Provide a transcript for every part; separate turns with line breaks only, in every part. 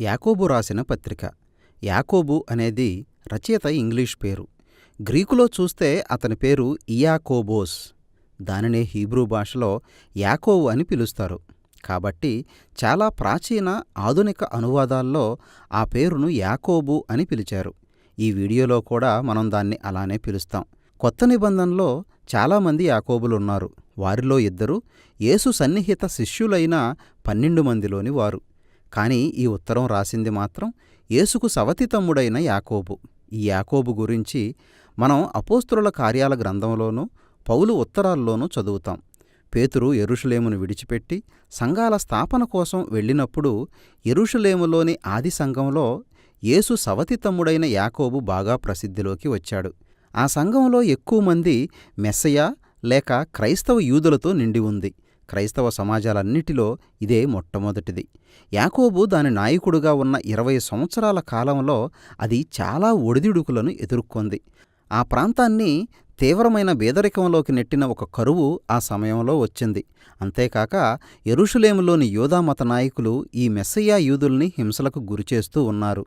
యాకోబు రాసిన పత్రిక. యాకోబు అనేది రచయిత ఇంగ్లీష్ పేరు. గ్రీకులో చూస్తే అతని పేరు ఇయాకోబోస్. దానినే హీబ్రూ భాషలో యాకోబు అని పిలుస్తారు. కాబట్టి చాలా ప్రాచీన ఆధునిక అనువాదాల్లో ఆ పేరును యాకోబు అని పిలిచారు. ఈ వీడియోలో కూడా మనం దాన్ని అలానే పిలుస్తాం. కొత్త నిబంధనలో చాలామంది యాకోబులున్నారు. వారిలో ఇద్దరు యేసు సన్నిహిత శిష్యులైన పన్నెండు మందిలోని వారు. కానీ ఈ ఉత్తరం రాసింది మాత్రం యేసుకు సవతి తమ్ముడైన యాకోబు. ఈ యాకోబు గురించి మనం అపోస్తుల కార్యాల గ్రంథంలోనూ పౌలు ఉత్తరాల్లోనూ చదువుతాం. పేతురు ఎరుషులేమును విడిచిపెట్టి సంఘాల స్థాపన కోసం వెళ్ళినప్పుడు ఎరుషులేములోని ఆది సంఘంలో యేసు సవతి తమ్ముడైన యాకోబు బాగా ప్రసిద్ధిలోకి వచ్చాడు. ఆ సంఘంలో ఎక్కువ మంది మెస్సయ లేక క్రైస్తవ యూదులతో నిండి ఉంది. క్రైస్తవ సమాజాలన్నిటిలో ఇదే మొట్టమొదటిది. యాకోబు దాని నాయకుడుగా ఉన్న ఇరవై సంవత్సరాల కాలంలో అది చాలా ఒడిదుడుకులను ఎదుర్కొంది. ఆ ప్రాంతాన్ని తీవ్రమైన బేదరికంలోకి నెట్టిన ఒక కరువు ఆ సమయంలో వచ్చింది. అంతేకాక ఎరుషులేములోని యూదామత నాయకులు ఈ మెస్సయ్యా యూదుల్ని హింసలకు గురిచేస్తూ ఉన్నారు.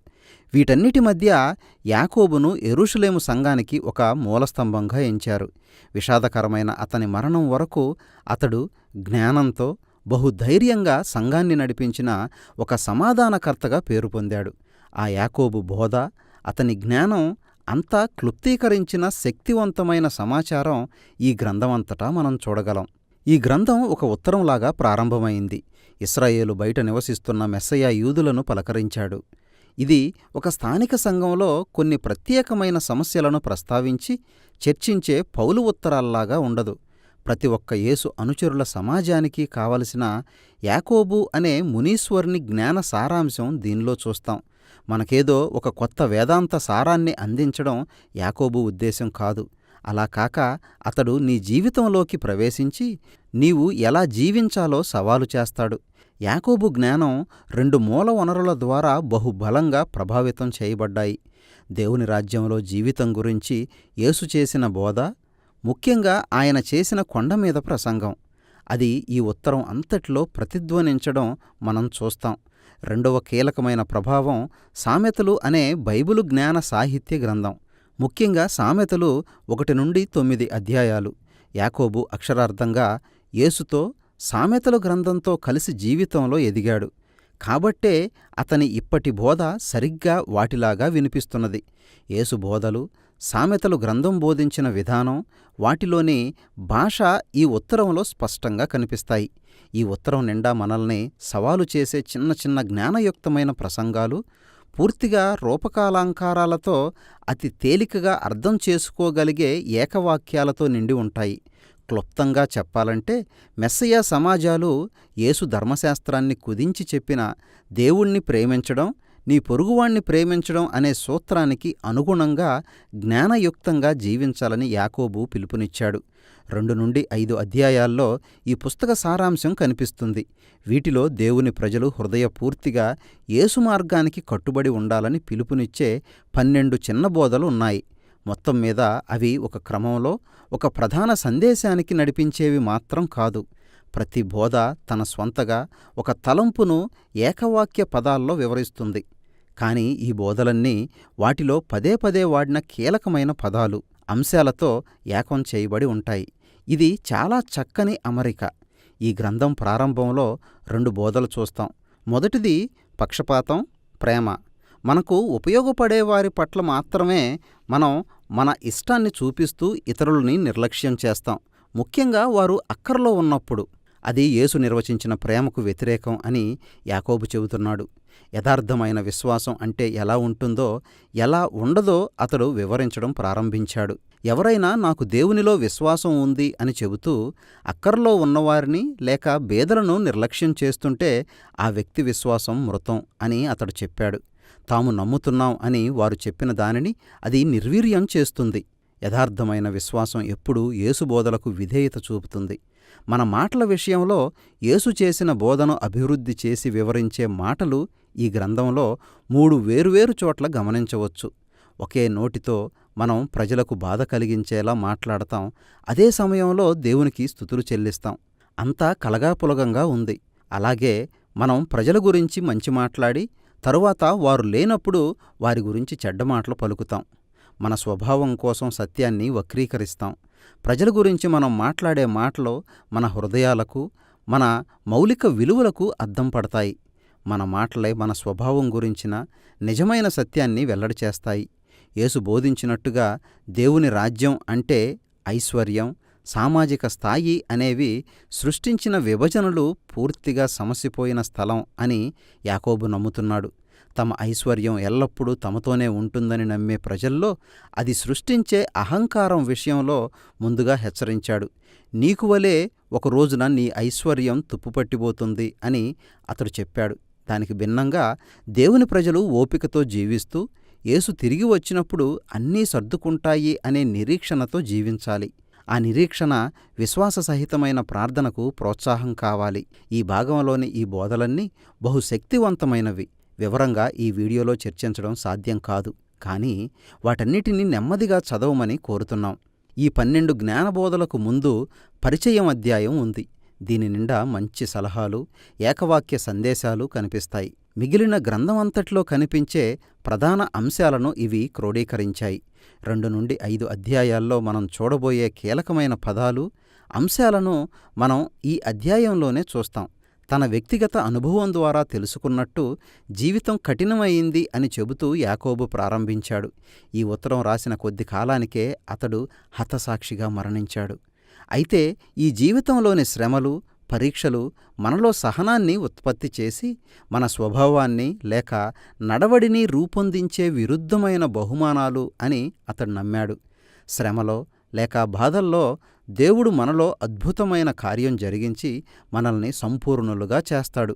వీటన్నిటి మధ్య యాకోబును ఎరుషులేము సంఘానికి ఒక మూలస్తంభంగా ఎంచారు. విషాదకరమైన అతని మరణం వరకు అతడు జ్ఞానంతో బహుధైర్యంగా సంఘాన్ని నడిపించిన ఒక సమాధానకర్తగా పేరు పొందాడు. ఆ యాకోబు బోధ అతని జ్ఞానం అంతా క్లుప్తీకరించిన శక్తివంతమైన సమాచారం ఈ గ్రంథమంతటా మనం చూడగలం. ఈ గ్రంథం ఒక ఉత్తరంలాగా ప్రారంభమైంది. ఇస్రాయేలు బయట నివసిస్తున్న మెస్సయ్య యూదులను పలకరించాడు. ఇది ఒక స్థానిక సంఘంలో కొన్ని ప్రత్యేకమైన సమస్యలను ప్రస్తావించి చర్చించే పౌలు ఉత్తరాల్లాగా ఉండదు. ప్రతి ఒక్క యేసు అనుచరుల సమాజానికి కావలసిన యాకోబు అనే మునీశ్వరుని జ్ఞాన సారాంశం దీనిలో చూస్తాం. మనకేదో ఒక కొత్త వేదాంత సారాన్ని అందించడం యాకోబు ఉద్దేశం కాదు. అలా కాక అతడు నీ జీవితంలోకి ప్రవేశించి నీవు ఎలా జీవించాలో సవాలు చేస్తాడు. యాకోబు జ్ఞానం రెండు మూల వనరుల ద్వారా బహుబలంగా ప్రభావితం చేయబడ్డాయి. దేవుని రాజ్యంలో జీవితం గురించి యేసు చేసిన బోధ ముఖ్యంగా ఆయన చేసిన కొండ మీద ప్రసంగం. అది ఈ ఉత్తరం అంతట్లో ప్రతిధ్వనించడం మనం చూస్తాం. రెండవ కీలకమైన ప్రభావం సామెతలు అనే బైబిలు జ్ఞాన సాహిత్య గ్రంథం. ముఖ్యంగా సామెతలు ఒకటి నుండి తొమ్మిది అధ్యాయాలు. యాకోబు అక్షరార్థంగా యేసుతో సామెతలు గ్రంథంతో కలిసి జీవితంలో ఎదిగాడు. కాబట్టే అతని ఇప్పటి బోధ సరిగ్గా వాటిలాగా వినిపిస్తున్నది. యేసు బోధలు సామెతలు గ్రంథం బోధించిన విధానం వాటిలోని భాష ఈ ఉత్తరంలో స్పష్టంగా కనిపిస్తాయి. ఈ ఉత్తరం నిండా మనల్ని సవాలు చేసే చిన్న చిన్న జ్ఞానయుక్తమైన ప్రసంగాలు పూర్తిగా రూపకాలంకారాలతో అతి తేలికగా అర్థం చేసుకోగలిగే ఏకవాక్యాలతో నిండి ఉంటాయి. క్లుప్తంగా చెప్పాలంటే మెస్సయ సమాజాలు యేసు ధర్మశాస్త్రాన్ని కుదించి చెప్పిన దేవుణ్ణి ప్రేమించడం నీ పొరుగువాణ్ణి ప్రేమించడం అనే సూత్రానికి అనుగుణంగా జ్ఞానయుక్తంగా జీవించాలని యాకోబు పిలుపునిచ్చాడు. రెండు నుండి ఐదు అధ్యాయాల్లో ఈ పుస్తక సారాంశం కనిపిస్తుంది. వీటిలో దేవుని ప్రజలు హృదయపూర్తిగా యేసు మార్గానికి కట్టుబడి ఉండాలని పిలుపునిచ్చే పన్నెండు చిన్న బోధలు ఉన్నాయి. మొత్తం మీద అవి ఒక క్రమంలో ఒక ప్రధాన సందేశానికి నడిపించేవి మాత్రం కాదు. ప్రతి బోధ తన స్వంతగా ఒక తలంపును ఏకవాక్య పదాల్లో వివరిస్తుంది. కానీ ఈ బోధలన్నీ వాటిలో పదే పదే వాడిన కీలకమైన పదాలు అంశాలతో ఏకం చేయబడి ఉంటాయి. ఇది చాలా చక్కని అమరిక. ఈ గ్రంథం ప్రారంభంలో రెండు బోధలు చూస్తాం. మొదటిది పక్షపాతం ప్రేమ. మనకు ఉపయోగపడే వారి పట్ల మాత్రమే మనం మన ఇష్టాన్ని చూపిస్తూ ఇతరులని నిర్లక్ష్యం చేస్తాం. ముఖ్యంగా వారు అక్కర్లో ఉన్నప్పుడు. అది యేసు నిర్వచించిన ప్రేమకు వ్యతిరేకం అని యాకోబు చెబుతున్నాడు. యథార్థమైన విశ్వాసం అంటే ఎలా ఉంటుందో ఎలా ఉండదో అతడు వివరించడం ప్రారంభించాడు. ఎవరైనా నాకు దేవునిలో విశ్వాసం ఉంది అని చెబుతూ అక్కర్లో ఉన్నవారిని లేక బేదలను నిర్లక్ష్యం చేస్తుంటే ఆ వ్యక్తి విశ్వాసం మృతం అని అతడు చెప్పాడు. తాము నమ్ముతున్నాం అని వారు చెప్పిన దానిని అది నిర్వీర్యం చేస్తుంది. యథార్థమైన విశ్వాసం ఎప్పుడూ యేసుబోధలకు విధేయత చూపుతుంది. మన మాటల విషయంలో యేసు చేసిన బోధను అభివృద్ధి చేసి వివరించే మాటలు ఈ గ్రంథంలో మూడు వేరువేరు చోట్ల గమనించవచ్చు. ఒకే నోటితో మనం ప్రజలకు బాధ కలిగించేలా మాట్లాడతాం. అదే సమయంలో దేవునికి స్థుతులు చెల్లిస్తాం. అంతా కలగాపులగంగా ఉంది. అలాగే మనం ప్రజల గురించి మంచి మాట్లాడి తరువాత వారు లేనప్పుడు వారి గురించి చెడ్డ మాటలు పలుకుతాం. మన స్వభావం కోసం సత్యాన్ని వక్రీకరిస్తాం. ప్రజల గురించి మనం మాట్లాడే మాటలు మన హృదయాలకు మన మౌలిక విలువలకు అద్దం పడతాయి. మన మాటలే మన స్వభావం గురించిన నిజమైన సత్యాన్ని వెల్లడి చేస్తాయి. యేసు బోధించినట్టుగా దేవుని రాజ్యం అంటే ఐశ్వర్యం సామాజిక స్థాయి అనేవి సృష్టించిన విభజనలు పూర్తిగా సమసిపోయిన స్థలం అని యాకోబు నమ్ముతున్నాడు. తమ ఐశ్వర్యం ఎల్లప్పుడూ తమతోనే ఉంటుందని నమ్మే ప్రజల్లో అది సృష్టించే అహంకారం విషయంలో ముందుగా హెచ్చరించాడు. నీకు వలే ఒక రోజున నీ ఐశ్వర్యం తుప్పుపట్టిపోతుంది అని అతడు చెప్పాడు. దానికి భిన్నంగా దేవుని ప్రజలు ఓపికతో జీవిస్తూ యేసు తిరిగి వచ్చినప్పుడు అన్నీ సర్దుకుంటాయి అనే నిరీక్షణతో జీవించాలి. ఆ నిరీక్షణ విశ్వాస సహితమైన ప్రార్థనకు ప్రోత్సాహం కావాలి. ఈ భాగంలోని ఈ బోధలన్నీ బహుశక్తివంతమైనవి. వివరంగా ఈ వీడియోలో చర్చించడం సాధ్యం కాదు. కానీ వాటన్నిటినీ నెమ్మదిగా చదవమని కోరుతున్నాం. ఈ పన్నెండు జ్ఞానబోధలకు ముందు పరిచయం అధ్యాయం ఉంది. దీని నిండా మంచి సలహాలు ఏకవాక్య సందేశాలు కనిపిస్తాయి. మిగిలిన గ్రంథమంతట్లో కనిపించే ప్రధాన అంశాలను ఇవి క్రోడీకరించాయి. రెండు నుండి ఐదు అధ్యాయాల్లో మనం చూడబోయే కీలకమైన పదాలు అంశాలను మనం ఈ అధ్యాయంలోనే చూస్తాం. తన వ్యక్తిగత అనుభవం ద్వారా తెలుసుకున్నట్టు జీవితం కఠినమైంది అని చెబుతూ యాకోబు ప్రారంభించాడు. ఈ ఉత్తరం రాసిన కొద్ది కాలానికే అతడు హతసాక్షిగా మరణించాడు. అయితే ఈ జీవితంలోని శ్రమలు పరీక్షలు మనలో సహనాన్ని ఉత్పత్తి చేసి మన స్వభావాన్ని లేక నడవడిని రూపొందించే విరుద్ధమైన బహుమానాలు అని అతడు నమ్మాడు. శ్రమలో లేక బాధల్లో దేవుడు మనలో అద్భుతమైన కార్యం జరిగించి మనల్ని సంపూర్ణులుగా చేస్తాడు.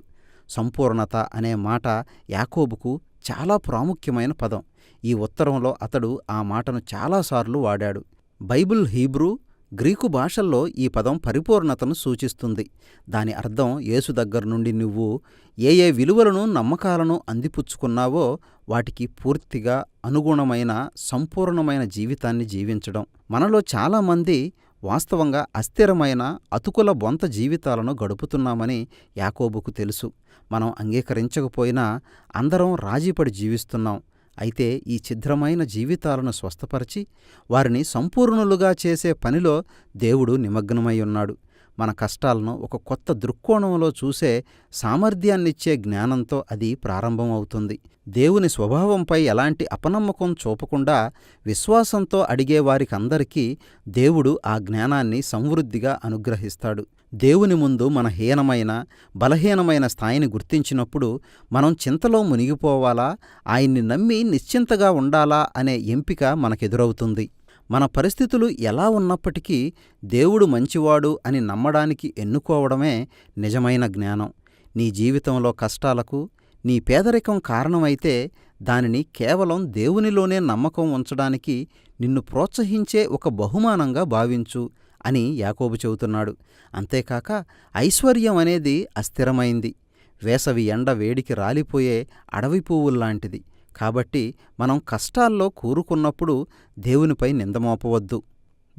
సంపూర్ణత అనే మాట యాకోబుకు చాలా ప్రాముఖ్యమైన పదం. ఈ ఉత్తరంలో అతడు ఆ మాటను చాలాసార్లు వాడాడు. బైబిల్ హీబ్రూ గ్రీకు భాషల్లో ఈ పదం పరిపూర్ణతను సూచిస్తుంది. దాని అర్థం యేసు దగ్గర నుండి నువ్వు ఏ ఏ విలువలను నమ్మకాలను అందిపుచ్చుకున్నావో వాటికి పూర్తిగా అనుగుణమైన సంపూర్ణమైన జీవితాన్ని జీవించడం. మనలో చాలామంది వాస్తవంగా అస్థిరమైన అతుకుల బొంత జీవితాలను గడుపుతున్నామని యాకోబుకు తెలుసు. మనం అంగీకరించకపోయినా అందరం రాజీపడి జీవిస్తున్నాం. అయితే ఈ ఛిద్రమైన జీవితాలను స్వస్థపరిచి వారిని సంపూర్ణులుగా చేసే పనిలో దేవుడు నిమగ్నమై ఉన్నాడు. మన కష్టాలను ఒక కొత్త దృక్కోణంలో చూసే సామర్థ్యాన్నిచ్చే జ్ఞానంతో అది ప్రారంభమవుతుంది. దేవుని స్వభావంపై ఎలాంటి అపనమ్మకం చూపకుండా విశ్వాసంతో అడిగే వారికందరికీ దేవుడు ఆ జ్ఞానాన్ని సమృద్ధిగా అనుగ్రహిస్తాడు. దేవుని ముందు మన హీనమైన బలహీనమైన స్థాయిని గుర్తించినప్పుడు మనం చింతలో మునిగిపోవాలా? ఆయన్ని నమ్మి నిశ్చింతగా ఉండాలా? అనే ఎంపిక మనకెదురవుతుంది. మన పరిస్థితులు ఎలా ఉన్నప్పటికీ దేవుడు మంచివాడు అని నమ్మడానికి ఎన్నుకోవడమే నిజమైన జ్ఞానం. నీ జీవితంలో కష్టాలకు నీ పేదరికం కారణమైతే దానిని కేవలం దేవునిలోనే నమ్మకం ఉంచడానికి నిన్ను ప్రోత్సహించే ఒక బహుమానంగా భావించు. అని యాకోబు చెబుతున్నాడు. అంతేకాక ఐశ్వర్యం అనేది అస్థిరమైంది. వేసవి ఎండ వేడికి రాలిపోయే అడవి పువ్వుల్లాంటిది. కాబట్టి మనం కష్టాల్లో కూరుకున్నప్పుడు దేవునిపై నిందమోపవద్దు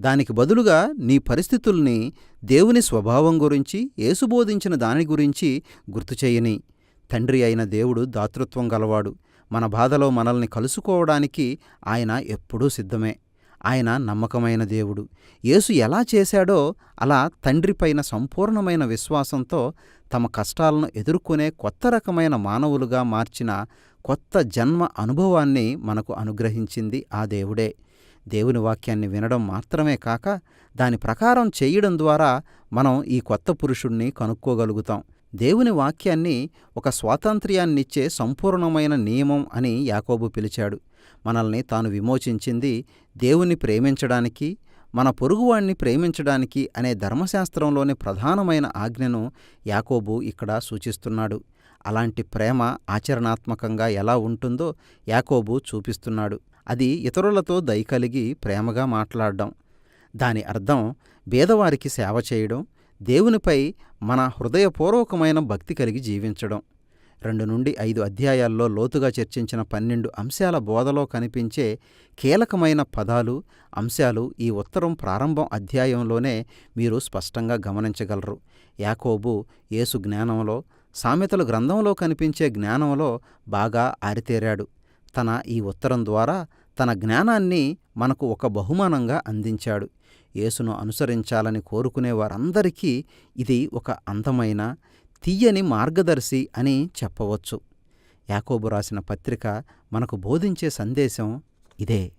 దానికి బదులుగా నీ పరిస్థితుల్ని దేవుని స్వభావం గురించి ఏసుబోధించిన దాని గురించి గుర్తుచేయని తండ్రి అయిన దేవుడు దాతృత్వం గలవాడు. మన బాధలో మనల్ని కలుసుకోవడానికి ఆయన ఎప్పుడూ సిద్ధమే. ఆయన నమ్మకమైన దేవుడు. యేసు ఎలా చేశాడో అలా తండ్రిపైన సంపూర్ణమైన విశ్వాసంతో తమ కష్టాలను ఎదుర్కొనే కొత్త రకమైన మానవులుగా మార్చిన కొత్త జన్మ అనుభవాన్ని మనకు అనుగ్రహించింది ఆ దేవుడే. దేవుని వాక్యాన్ని వినడం మాత్రమే కాక దాని ప్రకారం చేయడం ద్వారా మనం ఈ కొత్త పురుషుణ్ణి కనుక్కోగలుగుతాం. దేవుని వాక్యాన్ని ఒక స్వాతంత్ర్యాన్నిచ్చే సంపూర్ణమైన నియమం అని యాకోబు పిలిచాడు. మనల్ని తాను విమోచించింది దేవుని ప్రేమించడానికి మన పొరుగువాణ్ణి ప్రేమించడానికి అనే ధర్మశాస్త్రంలోని ప్రధానమైన ఆజ్ఞను యాకోబు ఇక్కడ సూచిస్తున్నాడు. అలాంటి ప్రేమ ఆచరణాత్మకంగా ఎలా ఉంటుందో యాకోబు చూపిస్తున్నాడు. అది ఇతరులతో దయకలిగి ప్రేమగా మాట్లాడడం. దాని అర్థం బేదవారికి సేవ చేయడం దేవునిపై మన హృదయపూర్వకమైన భక్తి కలిగి జీవించడం. రెండు నుండి ఐదు అధ్యాయాల్లో లోతుగా చర్చించిన పన్నెండు అంశాల బోధలో కనిపించే కీలకమైన పదాలు అంశాలు ఈ ఉత్తరం ప్రారంభం అధ్యాయంలోనే మీరు స్పష్టంగా గమనించగలరు. యాకోబు యేసు జ్ఞానంలో సామెతల గ్రంథంలో కనిపించే జ్ఞానంలో బాగా ఆరితేరాడు. తన ఈ ఉత్తరం ద్వారా తన జ్ఞానాన్ని మనకు ఒక బహుమానంగా అందించాడు. యేసును అనుసరించాలని కోరుకునే వారందరికీ ఇది ఒక అందమైన తీయని మార్గదర్శి అని చెప్పవచ్చు. యాకోబు రాసిన పత్రిక మనకు బోధించే సందేశం ఇదే.